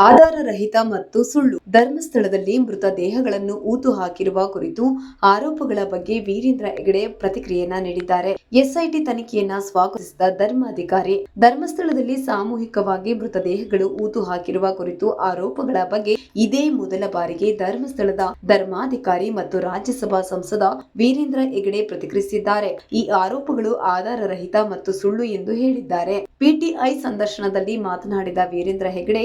ಆಧಾರ ರಹಿತ ಮತ್ತು ಸುಳ್ಳು. ಧರ್ಮಸ್ಥಳದಲ್ಲಿ ಮೃತ ದೇಹಗಳನ್ನು ಊತು ಹಾಕಿರುವ ಕುರಿತು ಆರೋಪಗಳ ಬಗ್ಗೆ ವೀರೇಂದ್ರ ಹೆಗಡೆ ಪ್ರತಿಕ್ರಿಯೆಯನ್ನ ನೀಡಿದ್ದಾರೆ. ಎಸ್ಐಟಿ ತನಿಖೆಯನ್ನ ಸ್ವಾಗತಿಸಿದ ಧರ್ಮಾಧಿಕಾರಿ, ಧರ್ಮಸ್ಥಳದಲ್ಲಿ ಸಾಮೂಹಿಕವಾಗಿ ಮೃತದೇಹಗಳು ಊತು ಹಾಕಿರುವ ಕುರಿತು ಆರೋಪಗಳ ಬಗ್ಗೆ ಇದೇ ಮೊದಲ ಬಾರಿಗೆ ಧರ್ಮಸ್ಥಳದ ಧರ್ಮಾಧಿಕಾರಿ ಮತ್ತು ರಾಜ್ಯಸಭಾ ಸಂಸದ ವೀರೇಂದ್ರ ಹೆಗಡೆ ಪ್ರತಿಕ್ರಿಯಿಸಿದ್ದಾರೆ. ಈ ಆರೋಪಗಳು ಆಧಾರರಹಿತ ಮತ್ತು ಸುಳ್ಳು ಎಂದು ಹೇಳಿದ್ದಾರೆ. ಪಿಟಿಐ ಸಂದರ್ಶನದಲ್ಲಿ ಮಾತನಾಡಿದ ವೀರೇಂದ್ರ ಹೆಗಡೆ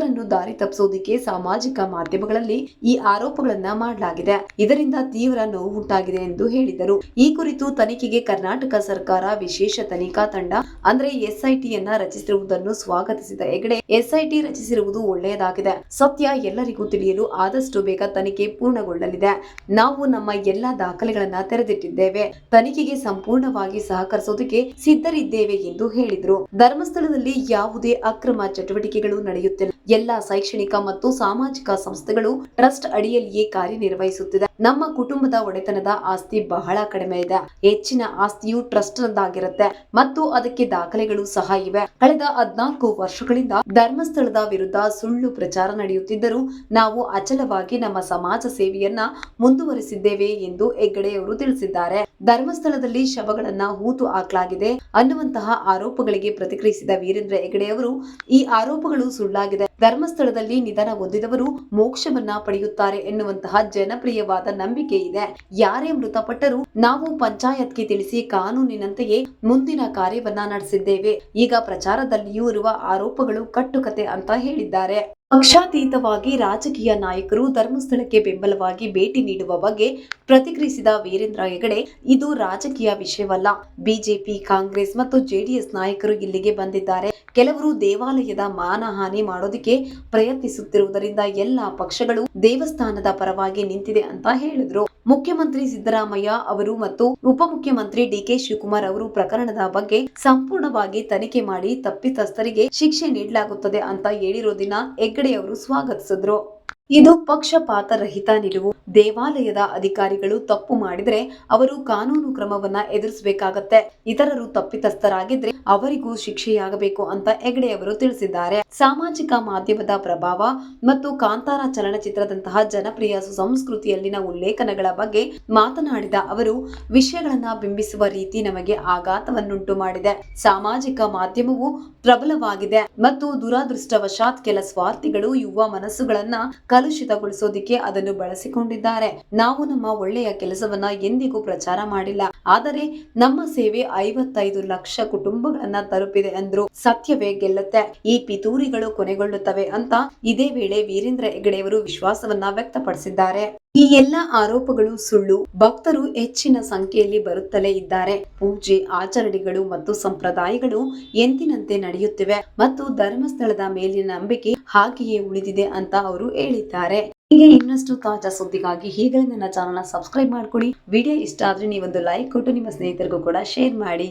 ಭಕ್ತರನ್ನು ದಾರಿ ತಪ್ಪಿಸೋದಿಕ್ಕೆ ಸಾಮಾಜಿಕ ಮಾಧ್ಯಮಗಳಲ್ಲಿ ಈ ಆರೋಪಗಳನ್ನ ಮಾಡಲಾಗಿದೆ. ಇದರಿಂದ ತೀವ್ರ ನೋವು ಉಂಟಾಗಿದೆ ಎಂದು ಹೇಳಿದರು. ಈ ಕುರಿತು ತನಿಖೆಗೆ ಕರ್ನಾಟಕ ಸರ್ಕಾರ ವಿಶೇಷ ತನಿಖಾ ತಂಡ, ಅಂದ್ರೆ ಎಸ್ಐಟಿಯನ್ನ ರಚಿಸಿರುವುದನ್ನು ಸ್ವಾಗತಿಸಿದ. ಹೆಗಡೆ, ಎಸ್ಐಟಿ ರಚಿಸಿರುವುದು ಒಳ್ಳೆಯದಾಗಿದೆ. ಸತ್ಯ ಎಲ್ಲರಿಗೂ ತಿಳಿಯಲು ಆದಷ್ಟು ಬೇಗ ತನಿಖೆ ಪೂರ್ಣಗೊಳ್ಳಲಿದೆ. ನಾವು ನಮ್ಮ ಎಲ್ಲಾ ದಾಖಲೆಗಳನ್ನ ತೆರೆದಿಟ್ಟಿದ್ದೇವೆ. ತನಿಖೆಗೆ ಸಂಪೂರ್ಣವಾಗಿ ಸಹಕರಿಸೋದಕ್ಕೆ ಸಿದ್ಧರಿದ್ದೇವೆ ಎಂದು ಹೇಳಿದರು. ಧರ್ಮಸ್ಥಳದಲ್ಲಿ ಯಾವುದೇ ಅಕ್ರಮ ಚಟುವಟಿಕೆಗಳು ನಡೆಯುತ್ತಿಲ್ಲ. ಎಲ್ಲಾ ಶೈಕ್ಷಣಿಕ ಮತ್ತು ಸಾಮಾಜಿಕ ಸಂಸ್ಥೆಗಳು ಟ್ರಸ್ಟ್ ಅಡಿಯಲ್ಲಿಯೇ ಕಾರ್ಯನಿರ್ವಹಿಸುತ್ತಿದೆ. ನಮ್ಮ ಕುಟುಂಬದ ಒಡೆತನದ ಆಸ್ತಿ ಬಹಳ ಕಡಿಮೆ ಇದೆ. ಹೆಚ್ಚಿನ ಆಸ್ತಿಯು ಟ್ರಸ್ಟ್ ನದ್ದಾಗಿರುತ್ತೆ ಮತ್ತು ಅದಕ್ಕೆ ದಾಖಲೆಗಳು ಸಹ ಇವೆ. ಕಳೆದ ಹದ್ನಾಲ್ಕು ವರ್ಷಗಳಿಂದ ಧರ್ಮಸ್ಥಳದ ವಿರುದ್ಧ ಸುಳ್ಳು ಪ್ರಚಾರ ನಡೆಯುತ್ತಿದ್ದರೂ ನಾವು ಅಚಲವಾಗಿ ನಮ್ಮ ಸಮಾಜ ಸೇವೆಯನ್ನ ಮುಂದುವರಿಸಿದ್ದೇವೆ ಎಂದು ಹೆಗ್ಗಡೆಯವರು ತಿಳಿಸಿದ್ದಾರೆ. ಧರ್ಮಸ್ಥಳದಲ್ಲಿ ಶವಗಳನ್ನ ಹೂತು ಹಾಕಲಾಗಿದೆ ಅನ್ನುವಂತಹ ಆರೋಪಗಳಿಗೆ ಪ್ರತಿಕ್ರಿಯಿಸಿದ ವೀರೇಂದ್ರ ಹೆಗ್ಗಡೆಯವರು, ಈ ಆರೋಪಗಳು ಸುಳ್ಳಾಗಿದೆ. ಧರ್ಮಸ್ಥಳದಲ್ಲಿ ನಿಧನ ಹೊಂದಿದವರು ಮೋಕ್ಷವನ್ನ ಪಡೆಯುತ್ತಾರೆ ಎನ್ನುವಂತಹ ಜನಪ್ರಿಯವಾದ ನಂಬಿಕೆ ಇದೆ. ಯಾರೇ ಮೃತಪಟ್ಟರೂ ನಾವು ಪಂಚಾಯತ್ಗೆ ತಿಳಿಸಿ ಕಾನೂನಿನಂತೆಯೇ ಮುಂದಿನ ಕಾರ್ಯವನ್ನ ನಡೆಸಿದ್ದೇವೆ. ಈಗ ಪ್ರಚಾರದಲ್ಲಿಯೂ ಇರುವ ಆರೋಪಗಳು ಕಟ್ಟುಕತೆ ಅಂತ ಹೇಳಿದ್ದಾರೆ. ಪಕ್ಷಾತೀತವಾಗಿ ರಾಜಕೀಯ ನಾಯಕರು ಧರ್ಮಸ್ಥಳಕ್ಕೆ ಬೆಂಬಲವಾಗಿ ಭೇಟಿ ನೀಡುವ ಬಗ್ಗೆ ಪ್ರತಿಕ್ರಿಯಿಸಿದ ವೀರೇಂದ್ರ ಹೆಗಡೆ, ಇದು ರಾಜಕೀಯ ವಿಷಯವಲ್ಲ. ಬಿಜೆಪಿ, ಕಾಂಗ್ರೆಸ್ ಮತ್ತು ಜೆಡಿಎಸ್ ನಾಯಕರು ಇಲ್ಲಿಗೆ ಬಂದಿದ್ದಾರೆ. ಕೆಲವರು ದೇವಾಲಯದ ಮಾನಹಾನಿ ಮಾಡೋದಕ್ಕೆ ಪ್ರಯತ್ನಿಸುತ್ತಿರುವುದರಿಂದ ಎಲ್ಲ ಪಕ್ಷಗಳು ದೇವಸ್ಥಾನದ ಪರವಾಗಿ ನಿಂತಿದೆ ಅಂತ ಹೇಳಿದ್ರು. ಮುಖ್ಯಮಂತ್ರಿ ಸಿದ್ದರಾಮಯ್ಯ ಅವರು ಮತ್ತು ಉಪಮುಖ್ಯಮಂತ್ರಿ ಡಿಕೆ ಶಿವಕುಮಾರ್ ಅವರು ಪ್ರಕರಣದ ಬಗ್ಗೆ ಸಂಪೂರ್ಣವಾಗಿ ತನಿಖೆ ಮಾಡಿ ತಪ್ಪಿತಸ್ಥರಿಗೆ ಶಿಕ್ಷೆ ನೀಡಲಾಗುತ್ತದೆ ಅಂತ ಹೇಳಿರೋದಿನ ಹೆಗ್ಗಡೆ ಅವರು ಸ್ವಾಗತಿಸಿದ್ರು. ಇದು ಪಕ್ಷಪಾತರಹಿತ ನಿಲುವು. ದೇವಾಲಯದ ಅಧಿಕಾರಿಗಳು ತಪ್ಪು ಮಾಡಿದ್ರೆ ಅವರು ಕಾನೂನು ಕ್ರಮವನ್ನ ಎದುರಿಸಬೇಕಾಗತ್ತೆ. ಇತರರು ತಪ್ಪಿತಸ್ಥರಾಗಿದ್ರೆ ಅವರಿಗೂ ಶಿಕ್ಷೆಯಾಗಬೇಕು ಅಂತ ಹೆಗ್ಡೆ ಅವರು ತಿಳಿಸಿದ್ದಾರೆ. ಸಾಮಾಜಿಕ ಮಾಧ್ಯಮದ ಪ್ರಭಾವ ಮತ್ತು ಕಾಂತಾರ ಚಲನಚಿತ್ರದಂತಹ ಜನಪ್ರಿಯ ಸಂಸ್ಕೃತಿಯಲ್ಲಿನ ಉಲ್ಲೇಖನಗಳ ಬಗ್ಗೆ ಮಾತನಾಡಿದ ಅವರು, ವಿಷಯಗಳನ್ನ ಬಿಂಬಿಸುವ ರೀತಿ ನಮಗೆ ಆಘಾತವನ್ನುಂಟು ಮಾಡಿದೆ. ಸಾಮಾಜಿಕ ಮಾಧ್ಯಮವು ಪ್ರಬಲವಾಗಿದೆ ಮತ್ತು ದುರಾದೃಷ್ಟವಶಾತ್ ಕೆಲ ಸ್ವಾರ್ಥಿಗಳು ಯುವ ಮನಸ್ಸುಗಳನ್ನ ಕಲುಷಿತಗೊಳಿಸೋದಿಕ್ಕೆ ಅದನ್ನು ಬಳಸಿಕೊಂಡಿದ್ದಾರೆ. ನಾವು ನಮ್ಮ ಒಳ್ಳೆಯ ಕೆಲಸವನ್ನ ಎಂದಿಗೂ ಪ್ರಚಾರ ಮಾಡಿಲ್ಲ. ಆದರೆ ನಮ್ಮ ಸೇವೆ ಐವತ್ತೈದು ಲಕ್ಷ ಕುಟುಂಬಗಳನ್ನ ತಲುಪಿದೆ ಅಂದ್ರು ಸತ್ಯವೇ ಗೆಲ್ಲುತ್ತೆ. ಈ ಪಿತೂರಿಗಳು ಕೊನೆಗೊಳ್ಳುತ್ತವೆ ಅಂತ ಇದೇ ವೇಳೆ ವೀರೇಂದ್ರ ಹೆಗಡೆಯವರು ವಿಶ್ವಾಸವನ್ನ ವ್ಯಕ್ತಪಡಿಸಿದ್ದಾರೆ. ಈ ಎಲ್ಲ ಆರೋಪಗಳು ಸುಳ್ಳು. ಭಕ್ತರು ಹೆಚ್ಚಿನ ಸಂಖ್ಯೆಯಲ್ಲಿ ಬರುತ್ತಲೇ ಇದ್ದಾರೆ. ಪೂಜೆ, ಆಚರಣೆಗಳು ಮತ್ತು ಸಂಪ್ರದಾಯಗಳು ಎಂದಿನಂತೆ ನಡೆಯುತ್ತಿವೆ ಮತ್ತು ಧರ್ಮಸ್ಥಳದ ಮೇಲಿನ ನಂಬಿಕೆ ಹಾಗೆಯೇ ಉಳಿದಿದೆ ಅಂತ ಅವರು ಹೇಳಿದ್ದಾರೆ. ಹೀಗೆ ಇನ್ನಷ್ಟು ತಾಜಾ ಸುದ್ದಿಗಾಗಿ ಹೀಗೆ ನನ್ನ ಚಾನಲ್ನ ಸಬ್ಸ್ಕ್ರೈಬ್ ಮಾಡ್ಕೊಡಿ. ವಿಡಿಯೋ ಇಷ್ಟ ಆದ್ರೆ ನೀವೊಂದು ಲೈಕ್ ಕೊಟ್ಟು ನಿಮ್ಮ ಸ್ನೇಹಿತರಿಗೂ ಕೂಡ ಶೇರ್ ಮಾಡಿ.